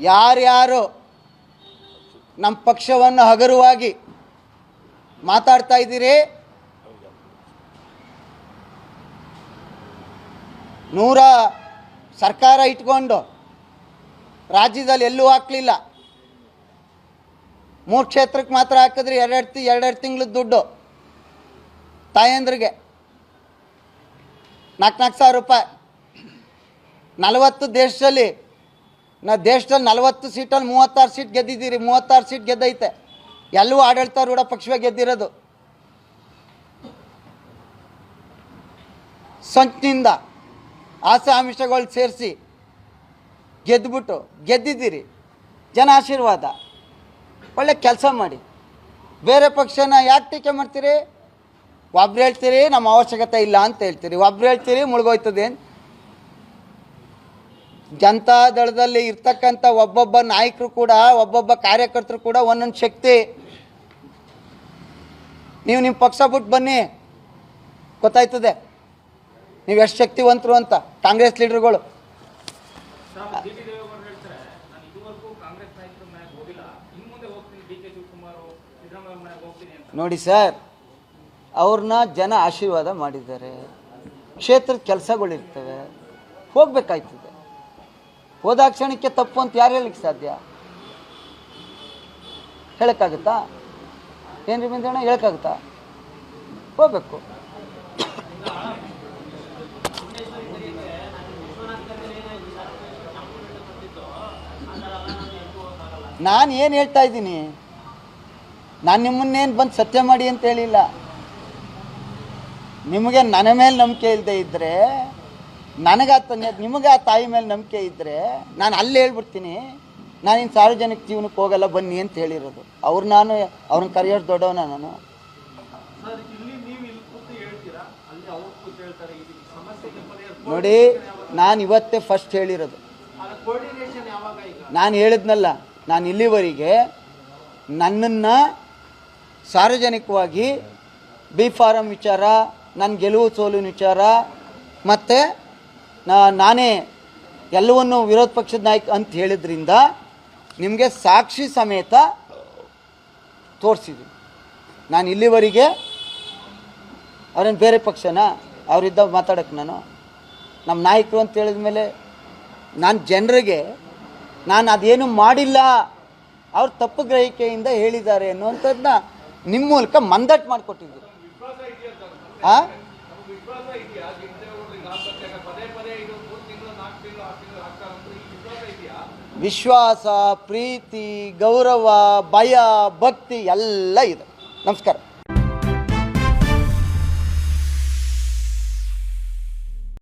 ಯಾರ್ಯಾರು ನಮ್ಮ ಪಕ್ಷವನ್ನು ಹಗುರವಾಗಿ ಮಾತಾಡ್ತಾ ಇದ್ದೀರಿ? ನೂರ ಸರ್ಕಾರ ಇಟ್ಕೊಂಡು ರಾಜ್ಯದಲ್ಲಿ ಎಲ್ಲೂ ಹಾಕ್ಲಿಲ್ಲ. ಮೂರು ಕ್ಷೇತ್ರಕ್ಕೆ ಮಾತ್ರ ಹಾಕಿದ್ರಿ ಎರಡೆರಡು ತಿ, ಎರಡೆರಡು ತಿಂಗಳ ದುಡ್ಡು ತಾಯಂದ್ರಿಗೆ. ನಾಲ್ಕು ನಾಲ್ಕು ಸಾವಿರ ರೂಪಾಯಿ. ನಲವತ್ತು ದೇಶದಲ್ಲಿ ನಾ ದೇಶದಲ್ಲಿ ನಲವತ್ತು ಸೀಟಲ್ಲಿ ಮೂವತ್ತಾರು ಸೀಟ್ ಗೆದ್ದಿದ್ದೀರಿ, ಮೂವತ್ತಾರು ಸೀಟ್ ಗೆದ್ದೈತೆ. ಎಲ್ಲವೂ ಆಡಳಿತಾರೂಢ ಪಕ್ಷವೇ ಗೆದ್ದಿರೋದು. ಸಂಚಿನಿಂದ ಆಸೆ ಆಮಿಷಗಳು ಸೇರಿಸಿ ಗೆದ್ದುಬಿಟ್ಟು ಗೆದ್ದಿದ್ದೀರಿ. ಜನ ಆಶೀರ್ವಾದ. ಒಳ್ಳೆ ಕೆಲಸ ಮಾಡಿ. ಬೇರೆ ಪಕ್ಷನ ಯಾಕೆ ಟೀಕೆ ಮಾಡ್ತೀರಿ? ಒಬ್ರು ಹೇಳ್ತೀರಿ, ನಮ್ಮ ಅವಶ್ಯಕತೆ ಇಲ್ಲ ಅಂತ ಹೇಳ್ತೀರಿ. ಒಬ್ರು ಹೇಳ್ತೀರಿ, ಮುಳುಗೋಯ್ತದೆ ಅಂತ ಜನತಾ ದಳದಲ್ಲಿ ಇರ್ತಕ್ಕಂಥ ಒಬ್ಬೊಬ್ಬ ನಾಯಕರು ಕೂಡ ಒಬ್ಬೊಬ್ಬ ಕಾರ್ಯಕರ್ತರು ಕೂಡ ಒಂದೊಂದು ಶಕ್ತಿ. ನೀವು ನಿಮ್ಮ ಪಕ್ಷ ಬಿಟ್ಟು ಬನ್ನಿ. ಗೊತ್ತಾಯ್ತದೆ. ನೀವು ಎಷ್ಟು ಶಕ್ತಿವಂತರು ಅಂತ ಕಾಂಗ್ರೆಸ್ ಲೀಡರ್ಗಳು. ನೋಡಿ ಸರ್ ಅವ್ರನ್ನ ಜನ ಆಶೀರ್ವಾದ ಮಾಡಿದ್ದಾರೆ. ಕ್ಷೇತ್ರದ ಕೆಲಸಗಳಿರ್ತವೆ. ಹೋಗ್ಬೇಕಾಯ್ತದೆ. ಹೋದ ಕ್ಷಣಕ್ಕೆ ತಪ್ಪು ಅಂತ ಯಾರು ಹೇಳಲಿಕ್ಕೆ ಸಾಧ್ಯ? ಹೇಳೋಕ್ಕಾಗುತ್ತಾ? ಏನ್ರಿ ಮಂಜಣ್ಣ ಹೇಳೋಕ್ಕಾಗುತ್ತಾ? ಹೋಗ್ಬೇಕು. ನಾನು ಏನು ಹೇಳ್ತಾ ಇದ್ದೀನಿ? ನಾನು ನಿಮ್ಮನ್ನೇನು ಬಂದು ಸತ್ಯ ಮಾಡಿ ಅಂತ ಹೇಳಿಲ್ಲ. ನಿಮಗೆ ನನ್ನ ಮೇಲೆ ನಂಬಿಕೆ ಇಲ್ಲದೆ ಇದ್ದರೆ ನನಗೆ ಆ ತಂದೆ ನಿಮಗೆ ಆ ತಾಯಿ ಮೇಲೆ ನಂಬಿಕೆ ಇದ್ದರೆ ನಾನು ಅಲ್ಲಿ ಹೇಳ್ಬಿಡ್ತೀನಿ ನಾನಿನ್ನು ಸಾರ್ವಜನಿಕ ಜೀವನಕ್ಕೆ ಹೋಗಲ್ಲ ಬನ್ನಿ ಅಂತ ಹೇಳಿರೋದು. ಅವ್ರು ನಾನು ಅವ್ರನ್ನ ಕರಿಯರ್ ದೊಡ್ಡವನ ನಾನು. ನೋಡಿ ನಾನು ಇವತ್ತೇ ಫಸ್ಟ್ ಹೇಳಿರೋದು. ನಾನು ಹೇಳಿದ್ನಲ್ಲ ನಾನು ಇಲ್ಲಿವರೆಗೆ ನನ್ನನ್ನು ಸಾರ್ವಜನಿಕವಾಗಿ ಬಿ ಫಾರಂ ವಿಚಾರ ನನ್ನ ಗೆಲುವು ಸೋಲಿನ ವಿಚಾರ ಮತ್ತು ನಾನೇ ಎಲ್ಲವನ್ನು ವಿರೋಧ ಪಕ್ಷದ ನಾಯಕ ಅಂತ ಹೇಳಿದ್ರಿಂದ ನಿಮಗೆ ಸಾಕ್ಷಿ ಸಮೇತ ತೋರಿಸಿದ್ವಿ ನಾನು ಇಲ್ಲಿವರೆಗೆ ಅವ್ರೇನು ಬೇರೆ ಪಕ್ಷನ? ಅವರಿದ್ದ ಮಾತಾಡೋಕ್ಕೆ ನಾನು? ನಮ್ಮ ನಾಯಕರು ಅಂತ ಹೇಳಿದ ಮೇಲೆ ನಾನು ಜನರಿಗೆ ನಾನು ಅದೇನು ಮಾಡಿಲ್ಲ, ಅವ್ರ ತಪ್ಪು ಗ್ರಹಿಕೆಯಿಂದ ಹೇಳಿದ್ದಾರೆ ಅನ್ನುವಂಥದ್ದನ್ನ ನಿಮ್ಮ ಮೂಲಕ ಮಂದಟ್ ವಿಶ್ವಾಸ ಪ್ರೀತಿ ಗೌರವ ಭಯ ಭಕ್ತಿ ಎಲ್ಲ ಇದೆ. ನಮಸ್ಕಾರ.